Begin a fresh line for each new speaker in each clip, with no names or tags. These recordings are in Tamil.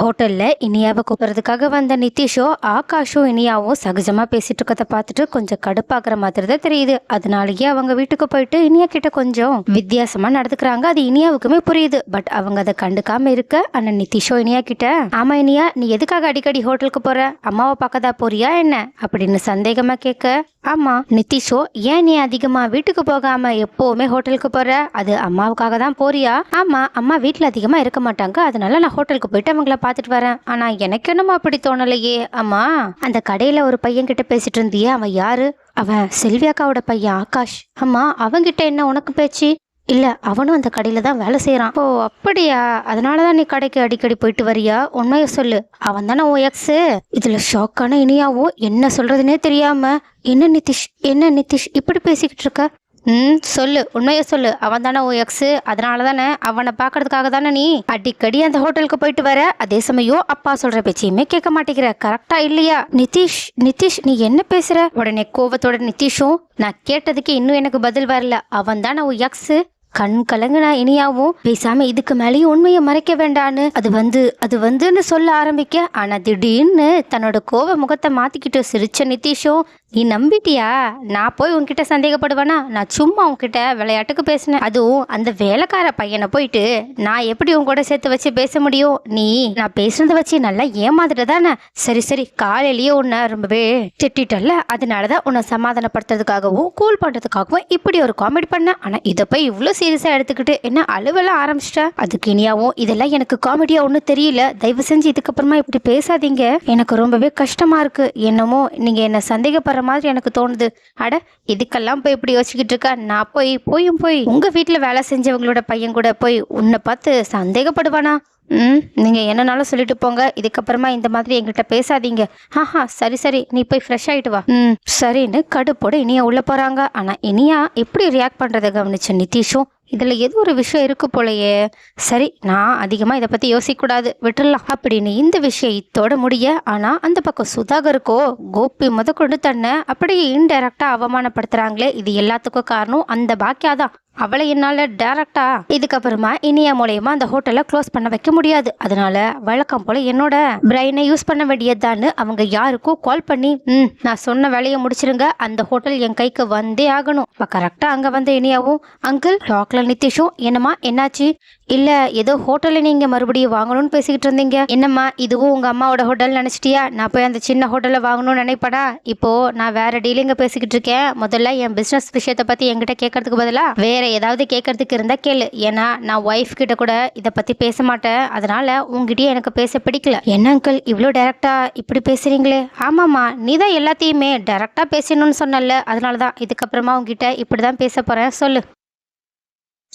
ஹோட்டலில் இனியாவை கூப்பிட்றதுக்காக வந்த நிதிஷோ ஆகாஷும் இனியாவும் சகஜமாக பேசிட்டு இருக்கத பார்த்துட்டு கொஞ்சம் கடுப்பாக்குற மாதிரி தான் தெரியுது. அதனாலேயே அவங்க வீட்டுக்கு போயிட்டு இனியா கிட்ட கொஞ்சம் வித்தியாசமாக நடந்துக்கிறாங்க. அது இனியாவுக்குமே புரியுது. பட் அவங்க அதை கண்டுக்காம இருக்க ஆனால் நிதிஷோ இனியா கிட்ட ஆமா இனியா நீ எதுக்காக அடிக்கடி ஹோட்டலுக்கு போற? அம்மாவை பார்க்கதா போறியா என்ன? அப்படின்னு சந்தேகமா கேட்க ஆமா நிதிஷோ ஏன் நீ அதிகமா வீட்டுக்கு போகாம எப்பவுமே ஹோட்டலுக்கு போற? அது அம்மாவுக்காக தான் போறியா? ஆமா அம்மா வீட்டில் அதிகமா இருக்க மாட்டாங்க. அதனால நான் ஹோட்டலுக்கு போயிட்டு அவங்கள பார்த்துட்டு வரேன். ஆனா எனக்கு என்னமோ அப்படி தோணலையே. அம்மா அந்த கடையில ஒரு பையன் கிட்ட பேசிட்டு இருந்தியே. அவன் யாரு? அவன் செல்வியாக்காவோட பையன் ஆகாஷ். அம்மா அவங்கிட்ட என்ன உனக்கு பேச்சு? இல்லை அவனும் அந்த கடையில் தான் வேலை செய்கிறான் ஓ அப்படியா? அதனால தான் நீ கடைக்கு அடிக்கடி போயிட்டு வரியா? உண்மையை சொல்லு. அவன் தானே உன் எக்ஸு இதில் ஷாக்கான இனியாவும் என்ன சொல்கிறதுனே தெரியாமல் என்ன நிதிஷ் என்ன நிதிஷ் இப்படி பேசிக்கிட்டு இருக்க? ம் சொல்லு. உண்மையை சொல்லு. அவன் தானே உன் எக்ஸு அதனால தானே அவனை பார்க்கறதுக்காக தானே நீ அடிக்கடி அந்த ஹோட்டலுக்கு போயிட்டு வர? அதே சமயம் அப்பா சொல்ற பேச்சையுமே கேட்க மாட்டேங்கிற. கரெக்டா இல்லையா? நிதிஷ் நிதிஷ் நீ என்ன பேசுற? உடனே கோவத்தோட நிதிஷும் நான் கேட்டதுக்கு இன்னும் எனக்கு பதில் வரல. அவன் தானே உன் எக்ஸு கண் கலங்குனா இனியாவும் பேசாம இதுக்கு மேலேயும் உண்மையை மறைக்க வேண்டான்னு அது வந்து அது வந்துன்னு சொல்ல ஆரம்பிக்க ஆனா திடீர்னு தன்னோட கோவ முகத்தை மாத்திக்கிட்டு சிரிச்ச நிதிஷும் நீ நம்பிட்டியா? நான் போய் உன்கிட்ட சந்தேகப்படுவேனா? நான் சும்மா உன்கிட்ட விளையாட்டுக்கு பேசினேன். அதுவும் அந்த வேலைக்கார பையனை போயிட்டு நான் எப்படி உன் கூட சேர்த்து வச்சு பேச முடியும்? நீ நான் பேசுனதை வச்சு நல்லா ஏமாந்துட்டு தானே சரி சரி காலையிலேயே உன்னை ரொம்பவே திட்டல அதனாலதான் உன்னை சமாதானப்படுத்துறதுக்காகவும் கூல் பண்றதுக்காகவும் இப்படி ஒரு காமெடி பண்ண ஆனா இதை போய் இவ்வளோ சீரியஸாக எடுத்துக்கிட்டு என்ன அழுவெல்லாம் ஆரம்பிச்சிட்ட? அதுக்கு இனியாவும் இதெல்லாம் எனக்கு காமெடியா ஒன்றும் தெரியல. தயவு செஞ்சு இதுக்கப்புறமா இப்படி பேசாதீங்க. எனக்கு ரொம்பவே கஷ்டமா இருக்கு. என்னமோ நீங்க என்ன சந்தேகப்படுற மாதிரி எனக்கு தோணுது. அட இதுக்கெல்லாம் போய் இப்படி யோசிச்சுக்கிட்டு இருக்கா? நான் போய் போயும் போய். உங்க வீட்டில் வேலை செஞ்சவங்களோட பையன் கூட போய் உன்னை பார்த்து சந்தேகப்படுவானா? ம் நீங்கள் என்னனாலும் சொல்லிட்டு போங்க. இதுக்கப்புறமா இந்த மாதிரி எங்கிட்ட பேசாதீங்க. ஆஹா சரி சரி. நீ போய் ஃப்ரெஷ் ஆகிட்டு வா. ம் சரின்னு கடுப்போட இனியா உள்ளே போகிறாங்க ஆனால் இனியா எப்படி ரியாக்ட் பண்ணுறதை கவனிச்ச நிதிஷும் இதில் ஏதோ ஒரு விஷயம் இருக்கு போலயே. சரி நான் அதிகமாக இதை பற்றி யோசிக்கக்கூடாது. விட்டுடலாம் அப்படின்னு இந்த விஷயம் இத்தோட முடிய ஆனால் அந்த பக்கம் சுதாகருக்கோ கோபி முத கொண்டு தன்னை அப்படியே இன்டெரக்டாக அவமானப்படுத்துகிறாங்களே இது எல்லாத்துக்கும் காரணம் அந்த பாக்கியா தான் அவளை என்னால டைரக்டா இதுக்கப்புறமா இனியா மூலயமா அந்த ஹோட்டலை க்ளோஸ் பண்ண வைக்க முடியாது. அதனால வழக்கம் போல என்னோட பிரெயினை யூஸ் பண்ண வேண்டியதுதான்னு அவங்க யாருக்கும் கால் பண்ணி ம் நான் சொன்ன வேலையை முடிச்சிருங்க. அந்த ஹோட்டல் என் கைக்கு வந்தே ஆகணும். இப்போ கரெக்டாக அங்கே வந்து இனியாவும் அங்கிள் டாக்ல நிதிஷும் என்னம்மா என்னாச்சு? இல்லை ஏதோ ஹோட்டலில் நீங்கள் மறுபடியும் வாங்கணும்னு பேசிக்கிட்டு இருந்தீங்க. என்னம்மா இதுவும் உங்கள் அம்மாவோட ஹோட்டல் நினச்சிட்டியா? நான் போய் அந்த சின்ன ஹோட்டலில் வாங்கணும்னு நினைப்படா? இப்போது நான் வேறு டீலிங்க பேசிக்கிட்டு இருக்கேன். முதல்ல என் பிஸ்னஸ் விஷயத்தை பற்றி என்கிட்ட கேட்கறதுக்கு பதிலாக வேற ஏதாவது கேட்கறதுக்கு இருந்தால் கேளு. ஏன்னா நான் ஒய்ஃப் கிட்ட கூட இதை பற்றி பேச மாட்டேன். அதனால் உங்ககிட்டயே எனக்கு பேச பிடிக்கல. என்ன அங்கிள் இவ்வளோ டேரெக்டாக இப்படி பேசுகிறீங்களே ஆமாம்மா நீ தான் எல்லாத்தையுமே டேரெக்டாக பேசணும்னு சொன்னல அதனால தான் இதுக்கப்புறமா உங்ககிட்ட இப்படி தான் பேச போகிறேன் சொல்லு.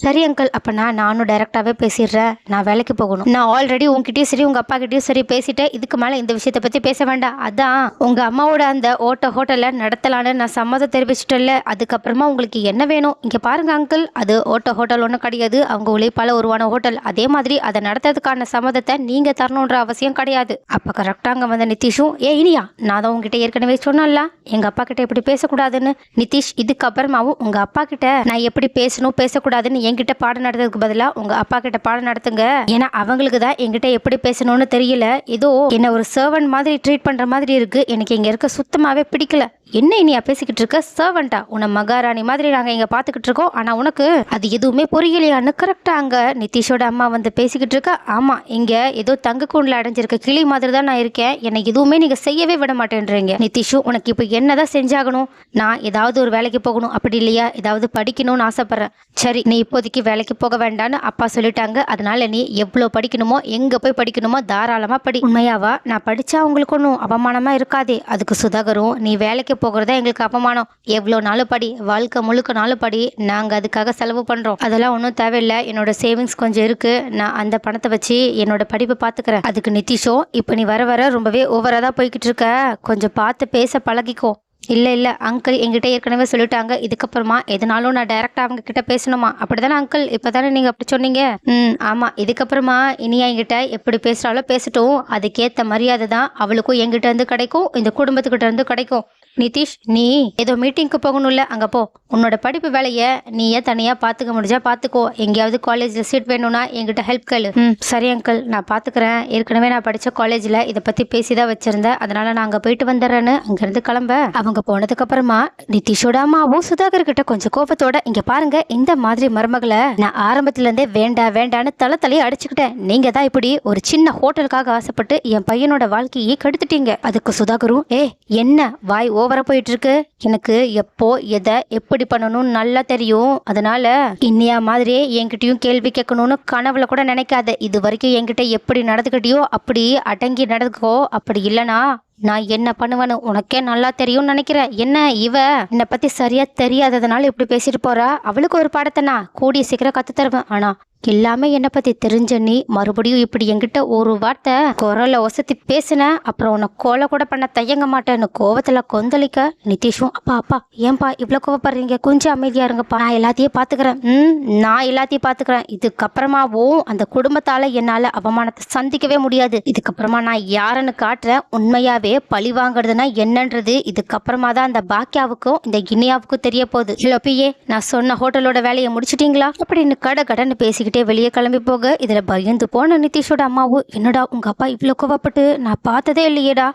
சரி அங்கிள் அப்போ நான் நானும் டைரெக்டாகவே பேசிடுறேன். நான் வேலைக்கு போகணும். நான் ஆல்ரெடி உங்ககிட்டயும் சரி உங்கள் அப்பா கிட்டயும் சரி பேசிட்டேன். இதுக்கு மேலே இந்த விஷயத்தை பற்றி பேச வேண்டாம். அதான் உங்கள் அம்மாவோட அந்த ஓட்ட ஹோட்டலில் நடத்தலான்னு நான் சம்மதம் தெரிவிச்சிட்டேன்ல. அதுக்கப்புறமா உங்களுக்கு என்ன வேணும்? இங்கே பாருங்க அங்கிள் அது ஓட்ட ஹோட்டல் ஒன்றும் கிடையாது. அவங்க உழைப்பால் உருவான ஹோட்டல். அதே மாதிரி அதை நடத்துறதுக்கான சம்மதத்தை நீங்கள் தரணுன்ற அவசியம் கிடையாது. அப்போ கரெக்டாக அங்கே வந்த நிதிஷும் ஏ இனியா நான் தான் உங்ககிட்ட ஏற்கனவே சொன்னேன்ல. எங்கள் அப்பா கிட்ட இப்படி பேசக்கூடாதுன்னு. நிதிஷ் இதுக்கப்புறமாவும் உங்கள் அப்பா கிட்ட நான் எப்படி பேசணும் பேசக்கூடாதுன்னு என்கிட்ட பாடம் நடத்துறதுக்கு பதிலாக உங்கள் அப்பா கிட்ட பாடம் நடத்துங்க. ஏன்னா அவங்களுக்கு தான் என்கிட்ட எப்படி பேசணும்னு தெரியல. ஏதோ என்ன ஒரு சர்வன்ட் மாதிரி ட்ரீட் பண்ணுற மாதிரி இருக்கு. எனக்கு இங்கே இருக்க சுத்தமாகவே பிடிக்கல. என்ன இனியா பேசிக்கிட்டு இருக்க? சர்வெண்டா உன்னை மகாராணி மாதிரி நாங்கள் இங்கே பார்த்துக்கிட்டு இருக்கோம். ஆனால் உனக்கு அது எதுவுமே புரியலையான்னு கரெக்டாக அங்கே நிதிஷோட அம்மா வந்து பேசிக்கிட்டு இருக்க. ஆமாம் இங்கே ஏதோ தங்க கூண்டில் அடைஞ்சிருக்க கிளி மாதிரி தான் நான் இருக்கேன். என்னை எதுவுமே நீங்கள் செய்யவே விட மாட்டேன்றீங்க. நிதிஷு உனக்கு இப்போ என்னதான் செஞ்சாகணும்? நான் ஏதாவது ஒரு வேலைக்கு போகணும். அப்படி இல்லையா? ஏதாவது படிக்கணும்னு ஆசைப்பட்றேன். சரி நீ இப்போதைக்கு வேலைக்கு போக வேண்டாம்னு அப்பா சொல்லிட்டாங்க. அதனால நீ எவ்வளோ படிக்கணுமோ எங்கே போய் படிக்கணுமோ தாராளமாக படி. உண்மையாவா? நான் படித்தா உங்களுக்கு ஒன்றும் அவமானமாக இருக்காதே. அதுக்கு சுதாகரும் நீ வேலைக்கு போகிறதா எங்களுக்கு அவமானம். எவ்வளோ நாளும் படி. வாழ்க்கை முழுக்க நாளும் படி. நாங்கள் அதுக்காக செலவு பண்ணுறோம் அதெல்லாம் ஒன்றும் தேவையில்லை. என்னோட சேவிங்ஸ் கொஞ்சம் இருக்குது நான் அந்த பணத்தை வச்சு என்னோட படிப்பை பார்த்துக்கிறேன் அதுக்கு நிதிஷோ இப்போ நீ வர வர ரொம்பவே ஓவராக தான் போய்கிட்டு இருக்க. கொஞ்சம் பார்த்து பேச பழகிக்கோ. இல்லை இல்லை. அங்கிள் எங்கிட்ட ஏற்கனவே சொல்லிட்டாங்க. இதுக்கப்புறமா எதுனாலும் நான் டைரெக்டாக அவங்க கிட்ட பேசணுமா? அப்படிதானே அங்கிள் இப்போ தானே நீங்கள் அப்படி சொன்னீங்க? ம் ஆமாம் இதுக்கப்புறமா இனியா என்கிட்ட எப்படி பேசுகிறாலோ பேசட்டும். அதுக்கேற்ற மரியாதை தான் அவளுக்கும் எங்கிட்ட இருந்து கிடைக்கும். இந்த குடும்பத்துக்கிட்ட இருந்து கிடைக்கும். நிதிஷ் நீ ஏதோ மீட்டிங்க்கு போகணும்ல அங்கே போ. உன்னோட படிப்பு வேலையை நீயே தனியாக பார்த்துக்க முடிஞ்சா பார்த்துக்கோ எங்கேயாவது காலேஜில் சீட் வேணும்னா என்கிட்ட ஹெல்ப் கேளு. ம் சரி அங்கிள் நான் பார்த்துக்கிறேன் ஏற்கனவே நான் படித்த காலேஜில் இதை பற்றி பேசி தான் வச்சுருந்தேன். அதனால் நான் அங்கே போயிட்டு வந்துடுறேன்னு அங்கேருந்து கிளம்ப. அவங்க போனதுக்கு அப்புறமா நிதிஷோட அம்மாவும் சுதாகர் கிட்ட கொஞ்சம் கோபத்தோட இங்க பாருங்க இந்த மாதிரி மருமகளை நான் ஆரம்பத்துல இருந்தே வேண்டா வேண்டான்னு தலை தலையை அடிச்சுக்கிட்டேன். நீங்க தான் இப்படி ஒரு சின்ன ஹோட்டலுக்காக ஆசைப்பட்டு என் பையனோட வாழ்க்கையை கெடுத்துட்டீங்க. அதுக்கு சுதாகரும் ஏ என்ன வாய் ஓ ஓவராக போயிட்டுருக்கு. எனக்கு எப்போ எதை எப்படி பண்ணணும்னு நல்லா தெரியும். அதனால் இன்னியா மாதிரி என்கிட்டயும் கேள்வி கேட்கணும்னு கனவுல கூட நினைக்காத. இது வரைக்கும் என்கிட்ட எப்படி நடந்துக்கிட்டியோ அப்படி அடங்கி நடந்துக்கோ. அப்படி இல்லைனா நான் என்ன பண்ணுவேன்னு உனக்கே நல்லா தெரியும்னு நினைக்கிறேன். என்ன இவ என்னை பற்றி சரியாக தெரியாததுனால இப்படி பேசிட்டு போகிறா அவளுக்கு ஒரு பாடத்தை நான் கூடிய சீக்கிரம் கத்து தருவேன் ஆனால் எல்லாமே என்னை பத்தி தெரிஞ்ச நீ மறுபடியும் இப்படி என்கிட்ட ஒரு வார்த்தை குரலை ஒசத்தி பேசின அப்புறம் உன்னை கோலை கூட பண்ண தயங்க மாட்டேன்னு கோவத்துல கொந்தளிக்க நிதிஷும் அப்பா அப்பா ஏன்பா இவ்வளோ கோவப்படுறீங்க? கொஞ்சம் அமைதியா இருங்கப்பா. நான் எல்லாத்தையும் பாத்துக்கிறேன். ம் நான் எல்லாத்தையும் பாத்துக்கிறேன். இதுக்கப்புறமாவும் அந்த குடும்பத்தால என்னால அவமானத்தை சந்திக்கவே முடியாது. இதுக்கப்புறமா நான் யாருன்னு காட்டுறேன் உண்மையாவே பழி வாங்குறதுன்னா என்னன்றது இதுக்கப்புறமா தான் அந்த பாக்கியாவுக்கும் இந்த கினியாவுக்கும் தெரிய போகுது. இல்ல பியே நான் சொன்ன ஹோட்டலோட வேலையை முடிச்சிட்டீங்களா? அப்படின்னு கடை கடன்னு பேசிக்கிட்டு வெளியே கிளம்பி போக இதில் பயந்து போன நிதிஷோட அம்மாவும் என்னடா உங்கள் அப்பா இவ்வளோ கோவப்பட்டு நான் பார்த்ததே இல்லையேடா.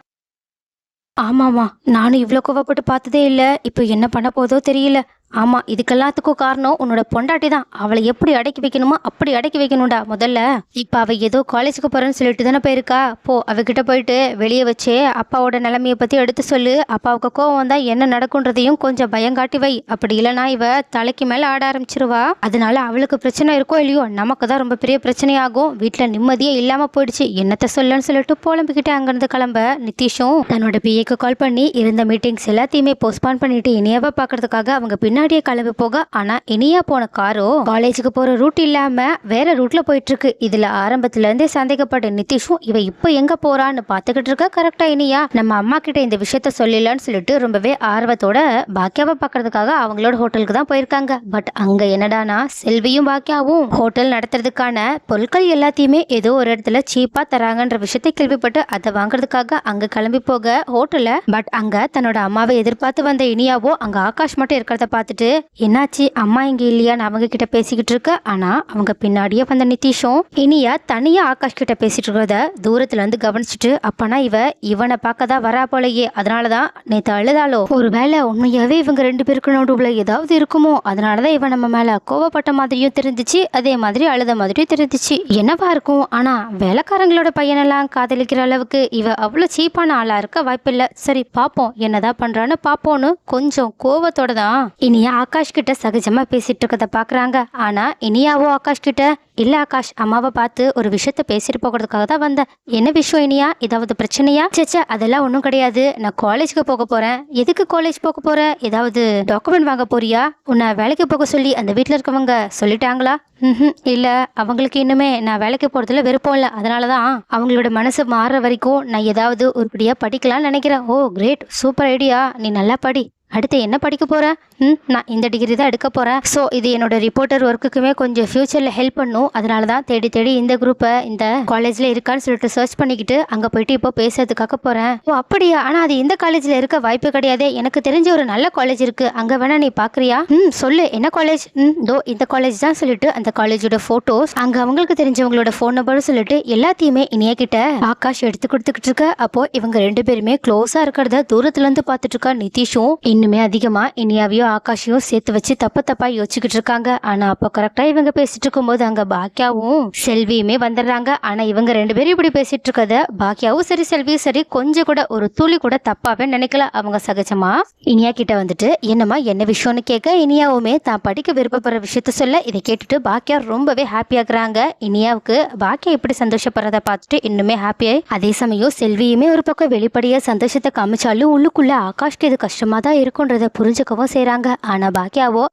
ஆமாம்மா நானும் இவ்வளோ கோவப்பட்டு பார்த்ததே இல்லை இப்போ என்ன பண்ண போதோ தெரியல. ஆமாம் இதுக்கெல்லாத்துக்கும் காரணம் உன்னோட பொண்டாட்டி தான். அவளை எப்படி அடக்கி வைக்கணுமோ அப்படி அடக்கி வைக்கணும்டா முதல்ல. இப்போ அவள் ஏதோ காலேஜுக்கு போகிறேன்னு சொல்லிட்டு தானே போயிருக்கா. போ அவகிட்ட போயிட்டு வெளியே வச்சு அப்பாவோட நிலைமையை பற்றி எடுத்து சொல்லு. அப்பாவுக்கு கோவம் வந்தால் என்ன நடக்குன்றதையும் கொஞ்சம் பயங்காட்டி வை. அப்படி இல்லைனா இவ தலைக்கு மேலே ஆட ஆரம்பிச்சிருவா. அதனால அவளுக்கு பிரச்சனை இருக்கோ இல்லையோ நமக்கு தான் ரொம்ப பெரிய பிரச்சனையாகும். வீட்டில் நிம்மதியே இல்லாமல் போயிடுச்சு. என்னத்த சொல்லன்னு சொல்லிட்டு புலம்பிக்கிட்டே அங்கேருந்து கிளம்ப. நிதிஷும் தன்னோட பிஏக்கு கால் பண்ணி இருந்த மீட்டிங்ஸ் எல்லாத்தையுமே போஸ்ட்பான் பண்ணிட்டு இனியாவை பார்க்கறதுக்காக அவங்க பின்னாடியே கிளம்பி போக ஆனா இனியா போன காரோ காலேஜுக்கு போற ரூட் இல்லாம வேற ரூட்ல போயிட்டு இருக்கு இதுல ஆரம்பத்துல இருந்தே சந்தேகப்பட்ட நிதிஷும் இவ இப்போ எங்க போறான்னு பாத்துக்கிட்டு இருக்க கரெக்டா இனியா? நம்ம அம்மா கிட்ட இந்த விஷயத்த சொல்லிடலான்னு சொல்லிட்டு ரொம்பவே ஆர்வத்தோட பாக்கியாவை பார்க்கறதுக்காக அவங்களோட ஹோட்டலுக்கு தான் போயிருக்காங்க. பட் அங்க என்னடானா செல்வியும் பாக்கியாவும் ஹோட்டல் நடத்துறதுக்கான பொருட்கள் எல்லாத்தையுமே ஏதோ ஒரு இடத்துல சீப்பா தராங்கன்ற விஷயத்தை கேள்விப்பட்டு அதை வாங்குறதுக்காக அங்க கிளம்பி போக ஹோட்டல்ல பட் அங்க தன்னோட அம்மாவை எதிர்பார்த்து வந்த இனியாவோ அங்க ஆகாஷ் மட்டும் இருக்கிறத பார்த்து பார்த்துட்டு என்னாச்சு? அம்மா இங்க இல்லையான்னு அவங்க கிட்ட பேசிக்கிட்டு இருக்க. ஆனா அவங்க பின்னாடியே வந்த நிதிஷும் இனியா தனியா ஆகாஷ் கிட்ட பேசிட்டு இருக்கிறத தூரத்துல இருந்து கவனிச்சுட்டு அப்பனா இவ இவனை பார்க்க தான் வரா போலயே. அதனாலதான் நேத்து அழுதாலோ ஒருவேளை உண்மையாவே இவங்க ரெண்டு பேருக்கு நடுவுல ஏதாவது இருக்குமோ? அதனாலதான் இவன் நம்ம மேல கோவப்பட்ட மாதிரியும் தெரிஞ்சிச்சு அதே மாதிரி அழுத மாதிரியும் தெரிஞ்சிச்சு. என்னவா இருக்கும்? ஆனா வேலைக்காரங்களோட பையனெல்லாம் காதலிக்கிற அளவுக்கு இவ அவ்வளவு சீப்பான ஆளா இருக்க வாய்ப்பில்லை. சரி பாப்போம். என்னதான் பண்றான்னு பார்ப்போன்னு கொஞ்சம் கோவத்தோட தான் இனியா ஆகாஷ் கிட்ட சகஜமா பேசிட்டு இருக்கதை பாக்குறாங்க. ஆனா இனியாவோ ஆகாஷ் கிட்ட இல்ல ஆகாஷ் அம்மாவை பார்த்து ஒரு விஷயத்த பேசிட்டு போகிறதுக்காக தான் வந்தேன். என்ன விஷயம் இனியா? ஏதாவது பிரச்சனையா? சேச்சா அதெல்லாம் ஒன்றும் கிடையாது. நான் காலேஜுக்கு போக போறேன். எதுக்கு காலேஜ் போக போறேன் ஏதாவது டாக்குமெண்ட் வாங்க போறியா? உன்னை வேலைக்கு போக சொல்லி அந்த வீட்டில் இருக்கவங்க சொல்லிட்டாங்களா? ம் இல்லை. அவங்களுக்கு இன்னுமே நான் வேலைக்கு போகிறதுல விருப்பம் இல்லை. அதனால தான் அவங்களோட மனசு மாறுற வரைக்கும் நான் ஏதாவது உருப்படியாக படிக்கலாம்னு நினைக்கிறேன். Oh great. Super idea. நீ நல்லா படி. அடுத்து என்ன படிக்க போகிறேன் ம் நான் இந்த டிகிரி தான் எடுக்க போகிறேன் ஸோ இது என்னோட ரிப்போர்ட்டர் ஒர்க்குக்குமே கொஞ்சம் ஃப்யூச்சரில் ஹெல்ப் பண்ணும். அதனால தான் தேடி தேடி இந்த குரூப்பை இந்த காலேஜில் இருக்கான்னு சொல்லிட்டு சர்ச் பண்ணிக்கிட்டு அங்கே போயிட்டு இப்போ பேசுறதுக்காக போகிறேன் ஓ அப்படியா? ஆனால் அது இந்த காலேஜில் இருக்க வாய்ப்பு கிடையாது. எனக்கு தெரிஞ்ச ஒரு நல்ல காலேஜ் இருக்குது அங்கே வேணா நீ பார்க்குறியா ம் சொல்லு. என்ன காலேஜ் ம் தோ இந்த காலேஜ் தான் சொல்லிட்டு அந்த காலேஜோட ஃபோட்டோஸ் அங்கே அவங்களுக்கு தெரிஞ்சவங்களோட ஃபோன் நம்பரும் சொல்லிட்டு எல்லாத்தையுமே இனிய கிட்ட ஆகாஷ் எடுத்து கொடுத்துக்கிட்டு இருக்க. அப்போ இவங்க ரெண்டு பேருமே க்ளோஸாக இருக்கிறத தூரத்துலேருந்து பார்த்துட்டு இருக்கா நிதிஷும். இன்னுமே அதிகமாக இனியாவையும் ஆகாஷையும் சேர்த்து வச்சு தப்பு தப்பா யோசிச்சுக்கிட்டு இருக்காங்க. ஆனா அப்போ கரெக்டா இவங்க பேசிட்டு இருக்கும்போது அங்க பாக்கியாவும் செல்வியுமே வந்துடுறாங்க. ஆனா இவங்க ரெண்டு பேரும் இப்படி பேசிட்டு இருக்கத பாக்கியாவும் சரி செல்வியும் சரி கொஞ்சம் கூட ஒரு துளி கூட தப்பாவே நினைக்கல. அவங்க சகஜமா இனியா கிட்ட வந்துட்டு என்னம்மா என்ன விஷயம்னு கேட்க? இனியாவுமே தான் படிக்க விருப்பப்படுற விஷயத்த சொல்ல. இதை கேட்டுட்டு பாக்கியா ரொம்பவே ஹாப்பியாக்குறாங்க இனியாவுக்கு பாக்கியா இப்படி சந்தோஷப்படுறத பார்த்துட்டு இன்னுமே ஹாப்பியாய் அதே சமயம் செல்வியுமே ஒரு பக்கம் வெளிப்படையா சந்தோஷத்தை காமிச்சாலும் உள்ளுக்குள்ள ஆகாஷ்க்கு இது கஷ்டமா தான் இருக்குன்றத புரிஞ்சுக்கவும் செய்கிறாங்க ஆனால் பாக்கியாவோ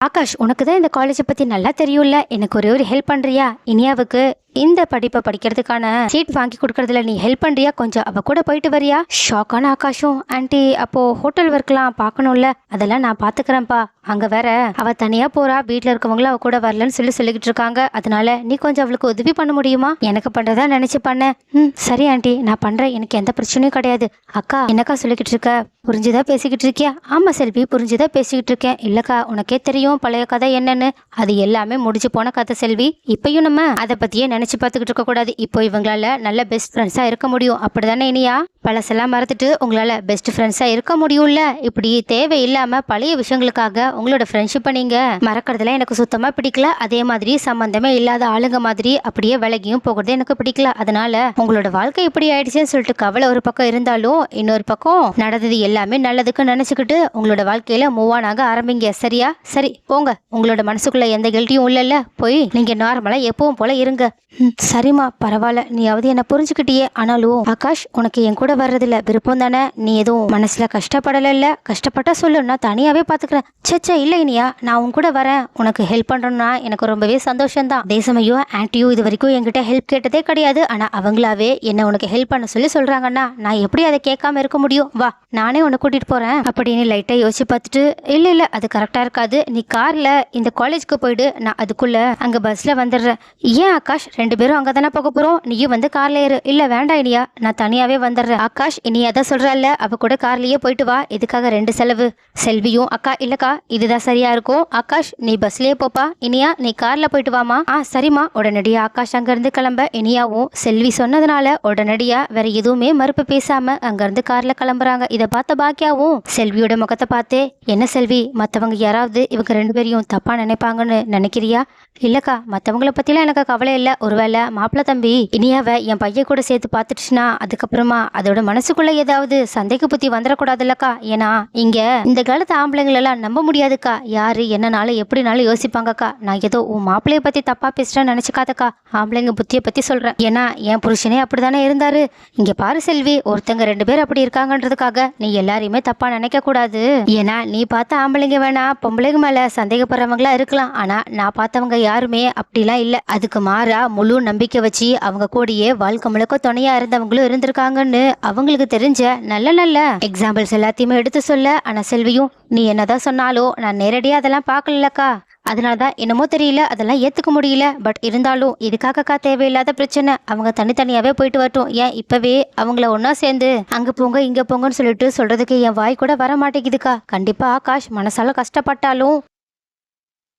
ஆகாஷ் உனக்கு தான் இந்த காலேஜை பற்றி நல்லா தெரியும்ல. எனக்கு ஒரே ஒரு ஹெல்ப் பண்ணுறியா இனியாவுக்கு இந்த படிப்பை படிக்கிறதுக்கான சீட் வாங்கி கொடுக்கறதுல நீ ஹெல்ப் பண்றியா கொஞ்சம்? அவ கூட போயிட்டு வரியா? ஷாக்கான ஆகாஷும் ஆன்ட்டி அப்போ ஹோட்டல் ஒர்க்லாம் பார்க்கணும்ல? அதெல்லாம் நான் பாத்துக்கிறேன்ப்பா அங்க வேற அவ தனியா போறா வீட்டில் இருக்கவங்களும் அவ கூட வரலன்னு சொல்லி சொல்லிக்கிட்டு இருக்காங்க. அதனால நீ கொஞ்சம் அவளுக்கு உதவி பண்ண முடியுமா? எனக்கு பண்றதா நினைச்சு பண்ண. ம் சரி ஆண்டி. நான் பண்றேன். எனக்கு எந்த பிரச்சனையும் கிடையாது. அக்கா என்னக்கா சொல்லிக்கிட்டு இருக்க? புரிஞ்சுதா பேசிக்கிட்டு இருக்கியா? ஆமா செல்வி புரிஞ்சுதா பேசிக்கிட்டு இருக்கேன். இல்லக்கா உனக்கே தெரியும் பழைய கதை என்னன்னு. அது எல்லாமே முடிஞ்சு போன கதை செல்வி. இப்பயும் நம்ம அதை பத்தியே நினச்சி பார்த்துக்கிட்டு இருக்கக்கூடாது இப்போ இவங்களால நல்ல பெஸ்ட் ஃப்ரெண்ட்ஸாக இருக்க முடியும். அப்படி தானே இனியா? பழசெல்லாம் மறந்துட்டு உங்களால் பெஸ்ட் ஃப்ரெண்ட்ஸாக இருக்க முடியும்ல? இப்படி தேவையில்லாமல் பழைய விஷயங்களுக்காக உங்களோட ஃப்ரெண்ட்ஷிப்பை நீங்கள் மறக்கறதுல எனக்கு சுத்தமாக பிடிக்கல. அதே மாதிரி சம்மந்தமே இல்லாத ஆளுங்க மாதிரி அப்படியே விலகியும் போகிறது எனக்கு பிடிக்கல. அதனால உங்களோட வாழ்க்கை இப்படி ஆயிடுச்சுன்னு சொல்லிட்டு கவலை ஒரு பக்கம் இருந்தாலும் இன்னொரு பக்கம் நடந்தது எல்லாமே நல்லதுக்கு நினச்சிக்கிட்டு உங்களோட வாழ்க்கையில் மூவ் ஆன் ஆக ஆரம்பிங்க. சரியா? சரி போங்க. உங்களோட மனசுக்குள்ள எந்த கெல்ட்டியும் இல்லைல்ல. போய் நீங்கள் நார்மலாக எப்பவும் போல இருங்க. சரிம்மா பரவாயில்ல. நீயாவது என்னை புரிஞ்சுக்கிட்டியே. ஆனாலும் ஆகாஷ் உனக்கு என் கூட வர்றதில்ல. விருப்பம் தானே? நீ எதுவும் மனசுல கஷ்டப்படலைல்ல கஷ்டப்பட்டா சொல்லு நான் தனியாகவே பார்த்துக்கிறேன் சச்சா இல்லை இனியா. நான் உன் கூட வரேன். உனக்கு ஹெல்ப் பண்ணுறேன்னா எனக்கு ரொம்பவே சந்தோஷம் தான் அதே சமயம் இது வரைக்கும் என்கிட்ட ஹெல்ப் கேட்டதே கிடையாது. ஆனால் அவங்களாவே என்னை உனக்கு ஹெல்ப் பண்ண சொல்லி சொல்கிறாங்கன்னா நான் எப்படி அதை கேட்காம இருக்க முடியும்? வா நானே உன்னை கூட்டிகிட்டு போகிறேன் அப்படின்னு லைட்டாக யோசிச்சு பார்த்துட்டு இல்லை இல்லை அது கரெக்டாக இருக்காது. நீ காரில் இந்த காலேஜ்க்கு போயிடு. நான் அதுக்குள்ளே அங்கே பஸ்ஸில் வந்துடுறேன். ஏன் ஆகாஷ் ரெண்டு பேரும் அங்கே தானே போக போகிறோம் நீயும் வந்து கார்ல ஏறு. இல்லை வேண்டாம் இனியா. நான் தனியாகவே வந்துடுறேன். ஆகாஷ் இனி தான் சொல்றல்ல? அவ கூட கார்லேயே போயிட்டு வா. இதுக்காக ரெண்டு செலவு. செல்வியும் அக்கா இல்லைக்கா இதுதான் சரியா இருக்கும். ஆகாஷ் நீ பஸ்லேயே போப்பா. இனியா நீ கார்ல போயிட்டு வாமா ஆ சரிம்மா. உடனடியாக ஆகாஷ் அங்கேருந்து கிளம்ப. இனியாவும் செல்வி சொன்னதுனால உடனடியாக வேற எதுவுமே மறுப்பு பேசாமல் அங்கேருந்து காரில் கார்ல கிளம்புறாங்க. இதை பார்த்த பாக்கியாவும் செல்வியோட முகத்தை பார்த்து என்ன செல்வி? மற்றவங்க யாராவது இவங்க ரெண்டு பேரையும் தப்பாக நினைப்பாங்கன்னு நினைக்கிறியா? இல்லைக்கா மற்றவங்கள பற்றிலாம் எனக்கு கவலை இல்லை. ஒரு ஒருவேளை மாப்பிள்ள தம்பி இனியாவ என் பையன் கூட சேர்த்து பார்த்துட்டுச்சுன்னா அதுக்கப்புறமா அதோட மனசுக்குள்ள ஏதாவது சந்தேக புத்தி வந்துடக்கூடாதுல்லக்கா? ஏன்னா இங்க இந்த காலத்து ஆம்பளைங்களெல்லாம் நம்ப முடியாதுக்கா. யாரு என்னனாலும் எப்படினாலும் யோசிப்பாங்கக்கா. நான் ஏதோ உன் மாப்பிள்ளைய பத்தி தப்பா பேசுறேன்னு நினைச்சுக்காதக்கா. ஆம்பளைங்க புத்திய பத்தி சொல்றேன். ஏன்னா என் புருஷனே அப்படிதானே இருந்தாரு. இங்க பாரு செல்வி ஒருத்தங்க ரெண்டு பேர் அப்படி இருக்காங்கன்றதுக்காக நீ எல்லாரையுமே தப்பா நினைக்க கூடாது ஏன்னா நீ பார்த்த ஆம்பளைங்க வேணா பொம்பளைங்க மேல சந்தேகப்படுறவங்களா இருக்கலாம். ஆனா நான் பார்த்தவங்க யாருமே அப்படிலாம் இல்ல. அதுக்கு மாறா முழு நம்பிக்கை வச்சு அவங்க கூடயே வாழ்க்கை முழுக்க துணையா இருந்தவங்களும் இருந்திருக்காங்கன்னு அவங்களுக்கு தெரிஞ்ச நல்ல நல்ல எக்ஸாம்பிள்ஸ் எல்லாத்தையுமே எடுத்து சொல்ல ஆனா செல்வியும் நீ என்னதான் சொன்னாலும் நான் நேரடியா அதெல்லாம் பார்க்கலக்கா. அதனால தான் என்னமோ தெரியல அதெல்லாம் ஏத்துக்க முடியல. பட் இருந்தாலும் இதுக்காகக்கா தேவையில்லாத பிரச்சனை. அவங்க தனித்தனியாவே போயிட்டு வரட்டும். ஏன் இப்பவே அவங்கள ஒன்றா சேர்ந்து அங்க போங்க இங்க போங்கன்னு சொல்லிட்டு சொல்றதுக்கு என் வாய் கூட வர மாட்டேங்குதுக்கா. கண்டிப்பா ஆகாஷ் மனசால கஷ்டப்பட்டாலும்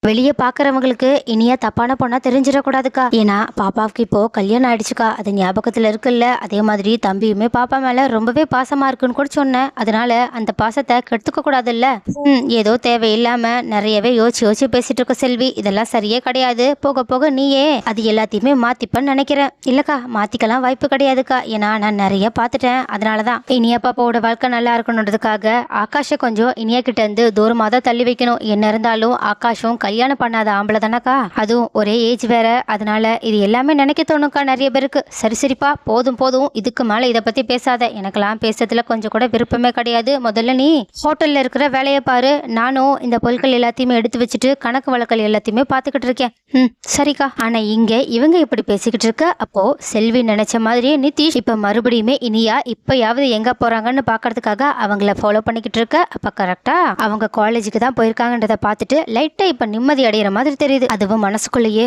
வெளியே பார்க்குறவங்களுக்கு இனியா தப்பான பொண்ணா தெரிஞ்சிடக்கூடாதுக்கா. ஏன்னா பாப்பாவுக்கு இப்போ கல்யாணம் ஆயிடுச்சுக்கா. அது ஞாபகத்துல இருக்குல்ல. அதே மாதிரி தம்பியுமே பாப்பா மேல ரொம்பவே பாசமா இருக்குன்னு கூட சொன்னேன். அதனால அந்த பாசத்தை கெடுத்துக்க கூடாதுல்ல. ம், ஏதோ தேவையில்லாம நிறையவே யோசிச்சு யோசிச்சு பேசிட்டு இருக்க செல்வி. இதெல்லாம் சரியே கிடையாது. போக போக நீயே அது எல்லாத்தையுமே மாத்திப்பன்னு நினைக்கிறேன். இல்லக்கா மாத்திக்கலாம் வாய்ப்பு கிடையாதுக்கா. ஏன்னா நான் நிறைய பார்த்துட்டேன். அதனாலதான். இனியா பாப்பாவோட வாழ்க்கை நல்லா இருக்கணுன்றதுக்காக ஆகாஷை கொஞ்சம் இனியா கிட்ட இருந்து தூரமா தான் தள்ளி வைக்கணும். என்ன இருந்தாலும் ஆகாஷும் கல்யாணம் பண்ணாத ஆம்பளை தானக்கா? அதுவும் ஒரே ஏஜ் வேற. அதனால இது எல்லாமே நினைக்க தோணுக்கா நிறைய பேருக்கு. சரி சரிப்பா. போதும் போதும். இதுக்கு மேல இதை பத்தி பேசாத. எனக்கெல்லாம் பேசுறதுல கொஞ்சம் கூட விருப்பமே கிடையாது. முதல்ல நீ ஹோட்டல்ல இருக்கிற வேலையை பாரு. நானும் இந்த பொருட்கள் எல்லாத்தையுமே எடுத்து வச்சுட்டு கணக்கு வழக்கல் எல்லாத்தையுமே பார்த்துக்கிட்டு இருக்கேன். ம் சரிக்கா. ஆனா இங்க இவங்க இப்படி பேசிக்கிட்டு இருக்க? அப்போ செல்வி நினைச்ச மாதிரியே நிதிஷ் இப்ப மறுபடியுமே இனியா இப்பயாவது எங்க போறாங்கன்னு பாக்குறதுக்காக அவங்கள ஃபாலோ பண்ணிக்கிட்டு இருக்க? அப்ப கரெக்டா அவங்க காலேஜுக்கு தான் போயிருக்காங்கன்றத பார்த்துட்டு லைட்டா இப்ப நிம்மதி அடையிற மாதிரி தெரியுது. அதுவும் மனசுக்குள்ளேயே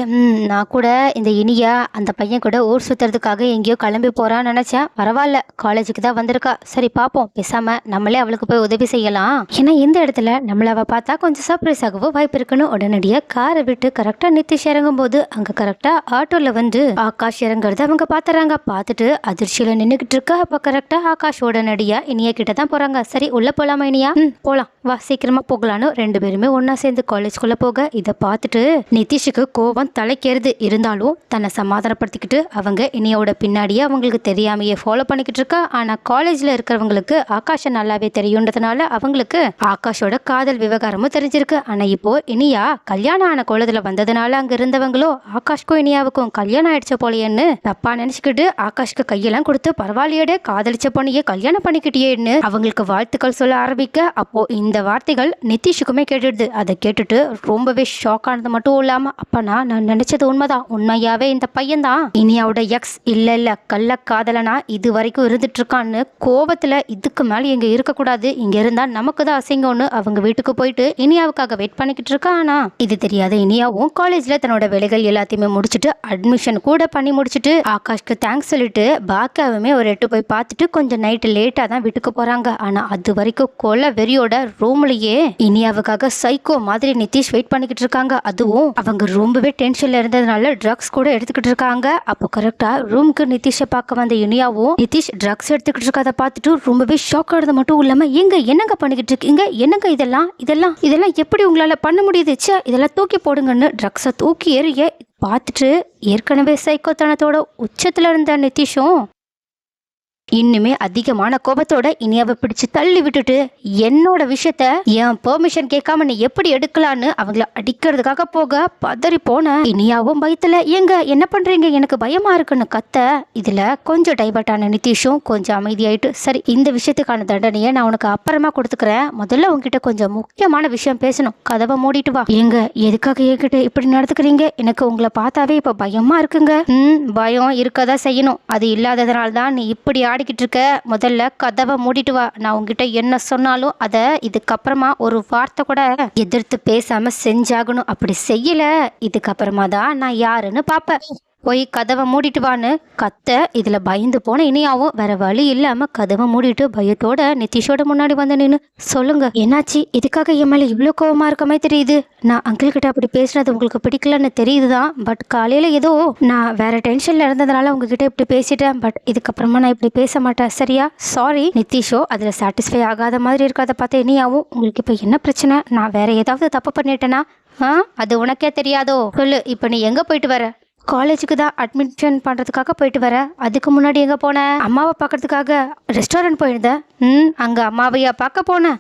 நான் கூட இந்த இனியா அந்த பையன் கூட ஊர் சுத்துறதுக்காக எங்கேயோ கிளம்பி போறான்னு நினைச்சேன் பரவாயில்ல காலேஜுக்கு தான் வந்திருக்கா. சரி பாப்போம். பேசாம நம்மளே அவளுக்கு போய் உதவி செய்யலாம். ஏன்னா இந்த இடத்துல நம்மள அவ பார்த்தா கொஞ்சம் சர்ப்ரைஸ் ஆகவோ வாய்ப்பு இருக்குன்னு உடனடியா காரை விட்டு கரெக்டா நித்திஷ் இறங்கும் போது அங்க கரெக்டா ஆட்டோல வந்து ஆகாஷ் இறங்குறத அவங்க பாத்துறாங்க பார்த்துட்டு அதிர்ச்சியில நின்னுகிட்டு இருக்கா. அப்ப கரெக்டா ஆகாஷ் உடனடியா இனியா கிட்ட தான் போறாங்க. சரி உள்ள போலாமா இனியா? ம் போலாம். வா சீக்கிரமா போகலான்னு ரெண்டு பேருமே ஒன்னா சேர்ந்து காலேஜ்குள்ள போக இதை பார்த்துட்டு நிதிஷுக்கு கோபம் தலைக்கேறுது. இருந்தாலும் தன்னை சமாதானப்படுத்திக்கிட்டு அவங்க இனியோட பின்னாடியே அவங்களுக்கு தெரியாமையே ஃபாலோ பண்ணிக்கிட்டு இருக்கா. ஆனா காலேஜ்ல இருக்கிறவங்களுக்கு ஆகாஷை நல்லாவே தெரியுன்றதுனால அவங்களுக்கு ஆகாஷோட காதல் விவகாரமும் தெரிஞ்சிருக்கு. ஆனா இப்போ இனியா கல்யாணம் ஆன கோலத்துல வந்ததுனால அங்க இருந்தவங்களோ ஆகாஷ்க்கும் இனியாவுக்கும் கல்யாணம் ஆயிடுச்ச போலயேன்னு தப்பா நினைச்சுக்கிட்டு ஆகாஷ்க்கு கையெல்லாம் கொடுத்து பரவாயில்லையடே காதலிச்ச பொண்ணையே கல்யாணம் பண்ணிக்கிட்டியேன்னு அவங்களுக்கு வாழ்த்துக்கள் சொல்ல ஆரம்பிக்க. அப்போ இந்த வார்த்தைகள் நிதிஷுக்குமே கேட்டுடுது. அதை கேட்டுட்டு ரொம்பவே ஷாக் ஆனது மட்டும் இல்லாம அப்பனா நான் நினைச்சது உண்மைதான். உண்மையாவே இந்த பையன் தான் இனியாவோட எக்ஸ் இல்ல இல்ல. கள்ள காதலனா இது வரைக்கும் இருந்துட்டு இருக்கான்னு கோபத்துல இதுக்கு மேல இங்க இருக்கக்கூடாது. இங்க இருந்தா நமக்கு தான் அசிங்கம்னு அவங்க வீட்டுக்கு போயிட்டு இனியாவுக்காக வெயிட் பண்ணிக்கிட்டு இருக்கா ஆனா? இது தெரியாத இனியாவும் காலேஜ்ல தன்னோட வேலைகள் எல்லாத்தையுமே முடிச்சுட்டு அட்மிஷன் கூட பண்ணி முடிச்சுட்டு ஆகாஷ்க்கு தேங்க்ஸ் சொல்லிட்டு பாக்காவுமே ஒரு எட்டு போய் பார்த்துட்டு கொஞ்சம் நைட்டு லேட்டாக தான் வீட்டுக்கு போகிறாங்க ஆனால் அது வரைக்கும் கொலை வெறியோட ரூம்லயே இனியாவுக்காக சைக்கோ மாதிரி நிதிஷ் வெயிட் பண்ணிக்கிட்டு இருக்காங்க. அதுவும் அவங்க ரொம்பவே டென்ஷன்ல இருந்ததுனால ட்ரக்ஸ் கூட எடுத்துக்கிட்டு இருக்காங்க. அப்போ கரெக்டா ரூமுக்கு நிதிஷை பார்க்க வந்த இனியாவும் நிதிஷ் ட்ரக்ஸ் எடுத்துக்கிட்டு இருக்காத பார்த்துட்டு ரொம்பவே ஷாக் ஆனது மட்டும் இல்லாம எங்க என்னங்க பண்ணிக்கிட்டு இருக்கீங்க? என்னங்க இதெல்லாம்? இதெல்லாம் இதெல்லாம் எப்படி உங்களால பண்ண முடியுது? ச்சே இதெல்லாம் தூக்கி போடுங்கன்னு ட்ரக்ஸை தூக்கி எறிய பார்த்துட்டு ஏற்கனவே சைக்கோத்தனத்தோட உச்சத்தில் இருந்த நிதிஷும் இன்னுமே அதிகமான கோபத்தோட இனியாவை பிடிச்சு தள்ளி விட்டுட்டு என்னோட விஷயத்த என் பெர்மிஷன் கேட்காம நீ எப்படி எடுக்கலான்னு அவங்கள அடிக்கிறதுக்காக போக பதறி போன. இனியாவும் பயத்துல. எங்க என்ன பண்றீங்க? எனக்கு பயமா இருக்குன்னு கத்த. இதுல கொஞ்சம் டைவர்ட் ஆன நிதிஷும் கொஞ்சம் அமைதியாயிட்டு சரி இந்த விஷயத்துக்கான தண்டனையை நான் உனக்கு அப்புறமா கொடுத்துக்கிறேன். முதல்ல உங்ககிட்ட கொஞ்சம் முக்கியமான விஷயம் பேசணும். கதவை மூடிட்டு வா. எங்க எதுக்காக என்கிட்ட இப்படி நடத்துக்கிறீங்க எனக்கு உங்களை பார்த்தாவே இப்ப பயமா இருக்குங்க. ம் பயம் இருக்கதான் செய்யணும். அது இல்லாததுனால தான் நீ இப்படி ஆடிக்கிட்டு இருக்க முதல்ல கதவை மூடிட்டு வா. நான் உங்ககிட்ட என்ன சொன்னாலும் அதை இதுக்கப்புறமா ஒரு வார்த்தை கூட எதிர்த்து பேசாமல் செஞ்சாகணும். அப்படி செய்யல இதுக்கப்புறமா தான் நான் யாருன்னு பார்ப்பேன் போய் கதவை மூடிட்டு வான்னு கத்த இதில் பயந்து போன இனியாவும் வேற வழி இல்லாமல் கதவை மூடிட்டு பயத்தோட நிதிஷோட முன்னாடி வந்து நின்று சொல்லுங்க என்னாச்சு? இதுக்காக என் மேலே இவ்வளோ கோபமாக இருக்க மாதிரி தெரியுது? நான் அங்கிள் கிட்ட அப்படி பேசுனது உங்களுக்கு பிடிக்கலன்னு தெரியுது தான் பட் காலையில் ஏதோ நான் வேற டென்ஷனில் இருந்ததுனால உங்ககிட்ட இப்படி பேசிட்டேன் பட் இதுக்கப்புறமா நான் இப்படி பேச மாட்டேன் சரியா? சாரி நிதிஷோ அதில் சாட்டிஸ்ஃபை ஆகாத மாதிரி இருக்காத பார்த்து இனியாவும் உங்களுக்கு இப்போ என்ன பிரச்சனை? நான் வேற ஏதாவது தப்பு பண்ணிட்டேனா? ஆ? அது உனக்கே தெரியாதோ? சொல்லு இப்போ நீ எங்கே போயிட்டு வர? காலேஜுக்கு தான் அட்மிஷன் பண்ணுறதுக்காக போயிட்டு வரேன் அதுக்கு முன்னாடி எங்கே போனேன் அம்மாவை பார்க்கறதுக்காக ரெஸ்டாரண்ட் போயிருந்தேன் ம் அங்கே அம்மாவையா பார்க்க போனேன்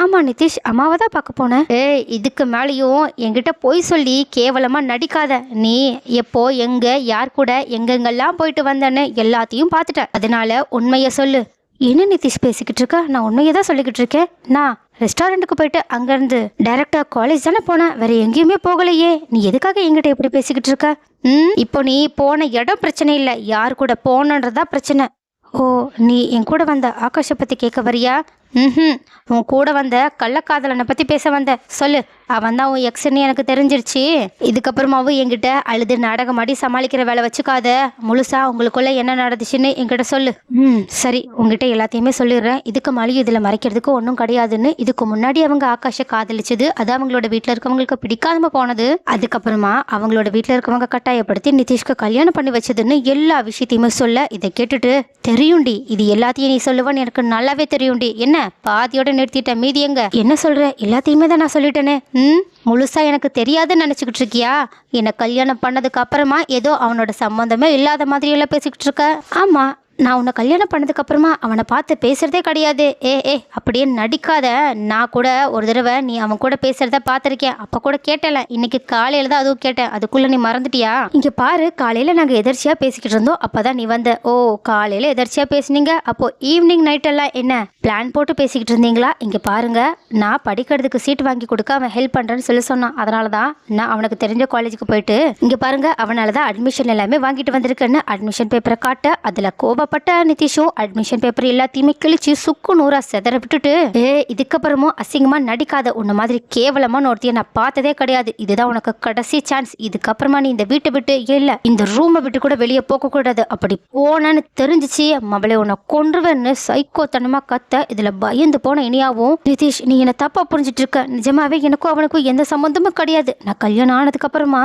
ஆமாம் நிதிஷ் அம்மாவை தான் பார்க்க போனேன் ஏய் இதுக்கு மேலேயும் என்கிட்ட பொய் சொல்லி கேவலமாக நடிக்காத. நீ எப்போ எங்கே யார் கூட எங்கெங்கெல்லாம் போயிட்டு வந்தேன்னு எல்லாத்தையும் பார்த்துட்ட. அதனால உண்மையை சொல்லு. என்ன நிதிஷ் பேசிக்கிட்டு இருக்க? நான் உண்மையை தான் சொல்லிக்கிட்டு இருக்கேன். நான் ரெஸ்டாரண்ட்டுக்கு போயிட்டு அங்கேருந்து டேரெக்டாக காலேஜ் தானே போனேன். வேறு எங்கேயுமே போகலையே. நீ எதுக்காக எங்கிட்ட இப்படி பேசிக்கிட்டு இருக்க? ம்? இப்போ நீ போன இடம் பிரச்சனை இல்லை. யார் கூட போனன்றதா பிரச்சனை. ஓ நீ என் கூட வந்த ஆகாஷை பற்றி கேட்க வரியா? ம் உன் கூட வந்த கள்ளக்காதலனை பற்றி பேச வந்த. சொல்லு. அவன் தான் உன் எக்ஸ்ன்னு எனக்கு தெரிஞ்சிருச்சு. இதுக்கப்புறமாவும் என்கிட்ட அழுது நாடகம் ஆடி சமாளிக்கிற வேலை வச்சுக்காத. முழுசா உங்களுக்குள்ள என்ன நடந்துச்சுன்னு என்கிட்ட சொல்லு. ம். சரி உங்ககிட்ட எல்லாத்தையுமே சொல்லிடுறேன். இதுக்கு மேலேயும் இதில் மறைக்கிறதுக்கு ஒன்றும் கிடையாதுன்னு. இதுக்கு முன்னாடி அவங்க ஆகாஷை காதலிச்சது. அது அவங்களோட வீட்டில் இருக்கவங்களுக்கு பிடிக்காம போனது. அதுக்கப்புறமா அவங்களோட வீட்டில் இருக்கவங்க கட்டாயப்படுத்தி நிதிஷ்க்கு கல்யாணம் பண்ணி வச்சதுன்னு எல்லா விஷயத்தையுமே சொல்ல இதை கேட்டுட்டு தெரியும்டி. இது எல்லாத்தையும் நீ சொல்லுவேன்னு எனக்கு நல்லாவே தெரியும்டி. என்ன? பாதியோட நிறுத்திட்ட மீதி எங்க? என்ன சொல்ற? எல்லாத்தையுமே தான் நான் சொல்லிட்டேனே. ம்? முழுசா எனக்கு தெரியாதுன்னு நினச்சிக்கிட்டு இருக்கியா? என்னை கல்யாணம் பண்ணதுக்கு அப்புறமா ஏதோ அவனோட சம்மந்தமே இல்லாத மாதிரி எல்லாம் பேசிக்கிட்டு இருக்க. ஆமா நான் உன்னை கல்யாணம் பண்ணதுக்கப்புறமா அவனை பார்த்து பேசுகிறதே கிடையாது. ஏ ஏ அப்படியே நடிக்காத. நான் கூட ஒரு தடவை நீ அவன் கூட பேசுகிறத பார்த்துருக்கேன் அப்போ கூட கேட்டல இன்னைக்கு காலையில் தான் அதுவும் கேட்டேன். அதுக்குள்ளே நீ மறந்துட்டியா? இங்கே பாரு காலையில் நாங்கள் எதர்ச்சியாக பேசிக்கிட்டு இருந்தோம். அப்போ தான் நீ வந்த ஓ காலையில் எதர்ச்சியாக பேசுனீங்க? அப்போது ஈவினிங் நைட்டெல்லாம் என்ன? பிளான் போட்டு பேசிக்கிட்டு இருந்தீங்களா? இங்கே பாருங்க நான் படிக்கிறதுக்கு சீட் வாங்கி கொடுக்க அவன் ஹெல்ப் பண்ணுறேன்னு சொல்லி சொன்னான். அதனால தான் நான் அவனுக்கு தெரிஞ்ச காலேஜுக்கு போயிட்டு இங்கே பாருங்க அவனால தான் அட்மிஷன் எல்லாமே வாங்கிட்டு வந்திருக்கேன்னு அட்மிஷன் பேப்பரை காட்ட அதுல கோவப்பட்ட நிதிஷும் அட்மிஷன் பேப்பர் எல்லாத்தையுமே கிழிச்சு சுக்கு நூறா செதற விட்டுட்டு ஏ இதுக்கப்புறமும் அசிங்கமா நடிக்காத உன்ன மாதிரி கேவலமான ஒருத்தைய நான் பார்த்ததே கிடையாது. இதுதான் உனக்கு கடைசி சான்ஸ் இதுக்கப்புறமா நீ இந்த வீட்டை விட்டு இல்ல இந்த ரூமை விட்டு கூட வெளியே போக கூடாது. அப்படி போனேன்னு தெரிஞ்சிச்சு அவளை உன்னை கொன்றுவேன்னு சைக்கோத்தனமா கத்த இதுல பயந்து போன இனியாவும் நிதிஷ் நீ என்ன தப்பா புரிஞ்சிட்டு இருக்க. நிஜமாவே எனக்கும் அவனுக்கும் எந்த சம்மந்தமும் கிடையாது. நான் கல்யாணம் ஆனதுக்கு அப்புறமா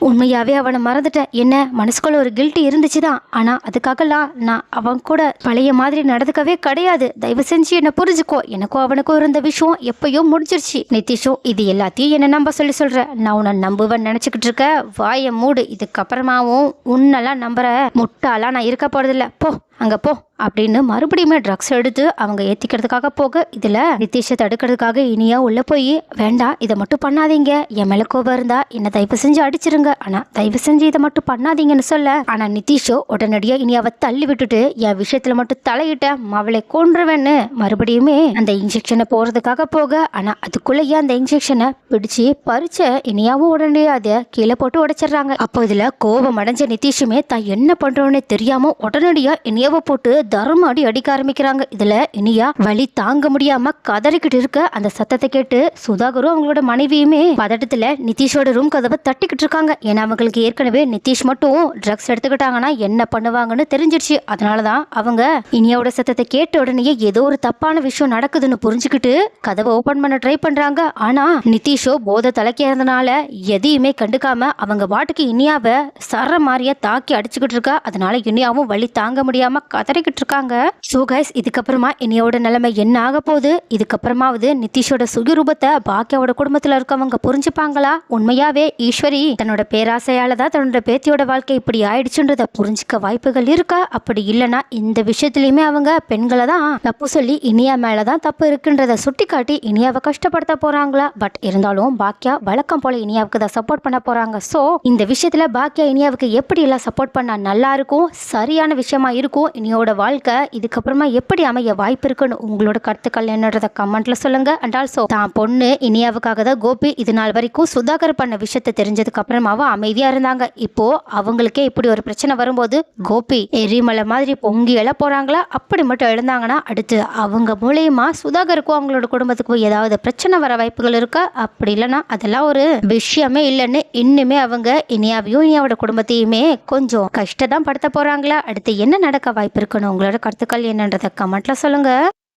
உண்மையாவே அவனை மறந்துட்டேன். என்ன மனசுக்குள்ள ஒரு கில்ட்டி இருந்துச்சு தான் ஆனா அதுக்காகலாம் நான் அவன் கூட பழைய மாதிரி நடந்துக்கவே கிடையாது. தயவு செஞ்சு என்ன புரிஞ்சுக்கோ. எனக்கும் அவனுக்கும் இருந்த விஷயம் எப்பயோ முடிஞ்சிருச்சு. நிதிஷும் இது எல்லாத்தையும் என்ன நம்ப சொல்லி சொல்ற. நான் உன்னை நம்புவேன் நினைச்சுக்கிட்டு இருக்க. வாயை மூடு. இதுக்கப்புறமாவும் உன்னெல்லாம் நம்புற முட்டாலாம் நான் இருக்க போறதில்ல. போ. அங்கே போ அப்படின்னு மறுபடியுமே ட்ரக்ஸ் எடுத்து அவங்க ஏற்றிக்கிறதுக்காக போக இதில் நிதிஷை தடுக்கிறதுக்காக இனியா உள்ளே போய் வேண்டாம் இதை மட்டும் பண்ணாதீங்க. என் மேலே கோபம் இருந்தால் என்னை தயவு செஞ்சு அடிச்சிருங்க. ஆனால் தயவு செஞ்சு இதை மட்டும் பண்ணாதீங்கன்னு சொல்ல. ஆனால் நிதிஷோ உடனடியாக இனியாவை தள்ளி விட்டுட்டு என் விஷயத்தில் மட்டும் தலையிட்ட அவளை கொன்றுவேன்னு. மறுபடியுமே அந்த இன்ஜெக்ஷனை போகிறதுக்காக போக ஆனால் அதுக்குள்ளேயே அந்த இன்ஜெக்ஷனை பிடிச்சி பறிச்ச இனியாவும் உடனே அதை கீழே போட்டு உடைச்சிடுறாங்க. அப்போ இதில் கோபம் அடைஞ்ச நிதிஷுமே தான் என்ன பண்ணுறோனே தெரியாமல் உடனடியாக உடனடியா இனியாவை போட்டு தர்மாடி அடிக்க ஆரம்பிக்கிறாங்க. இதுல இனியா வலி தாங்க முடியாம கதறிக்கிட்டு இருக்க அந்த சத்தத்தை கேட்டு சுதாகரும் அவங்களோட மனைவியுமே பதட்டத்துல நிதிஷோட ரூம் கதவை தட்டிக்கிட்டு இருக்காங்க. ஏன்னா அவங்களுக்கு ஏற்கனவே நிதிஷ் மட்டும் ட்ரக்ஸ் எடுத்துக்கிட்டாங்கன்னா என்ன பண்ணுவாங்கன்னு தெரிஞ்சிருச்சு. அதனாலதான் அவங்க இனியாவோட சத்தத்தை கேட்ட உடனே ஏதோ ஒரு தப்பான விஷயம் நடக்குதுன்னு புரிஞ்சுக்கிட்டு கதவை ஓபன் பண்ண ட்ரை பண்றாங்க. ஆனா நிதிஷோ போதை தலைக்கிறதுனால எதையுமே கண்டுக்காம அவங்க பாட்டுக்கு இனியாவை சர மாதிரியா தாக்கி அடிச்சுக்கிட்டு இருக்கா. அதனால இனியாவும் வலி தாங்க முடியாம கதறிக்கிட்டு இருக்காங்க ஸோ கைஸ் இதுக்கப்புறமா இனியோட நிலைமை என்ன ஆக போகுது? இதுக்கப்புறமாவது நிதிஷோட சுயரூபத்தை பாக்கியாவோட குடும்பத்தில் இருக்கவங்க புரிஞ்சுப்பாங்களா? உண்மையாவே ஈஸ்வரி தன்னோட பேராசையால தான் தன்னோட பேத்தியோட வாழ்க்கை இப்படி ஆயிடுச்சுன்றத புரிஞ்சுக்க வாய்ப்புகள் இருக்கா? அப்படி இல்லைன்னா இந்த விஷயத்துலையுமே அவங்க பெண்களை தான் தப்பு சொல்லி இனியா மேலே தான் தப்பு இருக்குன்றத சுட்டி காட்டி இனியாவை கஷ்டப்படுத்த போறாங்களா? பட் இருந்தாலும் பாக்கியா வழக்கம் போல இனியாவுக்கு தான் சப்போர்ட் பண்ண போறாங்க. ஸோ இந்த விஷயத்துல பாக்கியா இனியாவுக்கு எப்படி எல்லாம் சப்போர்ட் பண்ணா நல்லா இருக்கும்? சரியான விஷயமா இருக்கும்? இனியோட வாழ்க்கை இதுக்கப்புறமா எப்படி அமைய வாய்ப்பு இருக்குன்னு உங்களோட கருத்துக்கள் என்னன்றத கமெண்ட்ல சொல்லுங்க. அண்ட் ஆல்சோ தான் பொண்ணு இனியாவுக்காக தான் கோபி இது நாள் வரைக்கும் சுதாகர் பண்ண விஷயத்தை தெரிஞ்சதுக்கு அப்புறமாவும் அமைதியா இருந்தாங்க. இப்போ அவங்களுக்கே இப்படி ஒரு பிரச்சனை வரும்போது கோபி எரிமலை மாதிரி பொங்கி எழ போறாங்களா? அப்படி மட்டும் எழுந்தாங்கன்னா அடுத்து அவங்க மூலியமா சுதாகருக்கும் அவங்களோட குடும்பத்துக்கும் ஏதாவது பிரச்சனை வர வாய்ப்புகள் இருக்கா? அப்படி இல்லைன்னா அதெல்லாம் ஒரு விஷயமே இல்லைன்னு இன்னுமே அவங்க இனியாவையும் இனியாவோட குடும்பத்தையுமே கொஞ்சம் கஷ்டம் தான் படுத்த போறாங்களா? அடுத்து என்ன நடக்க வாய்ப்பு இருக்குன்னு உங்களோட கருத்துக்கள் என்னன்றதை கமெண்ட்ல சொல்லுங்க.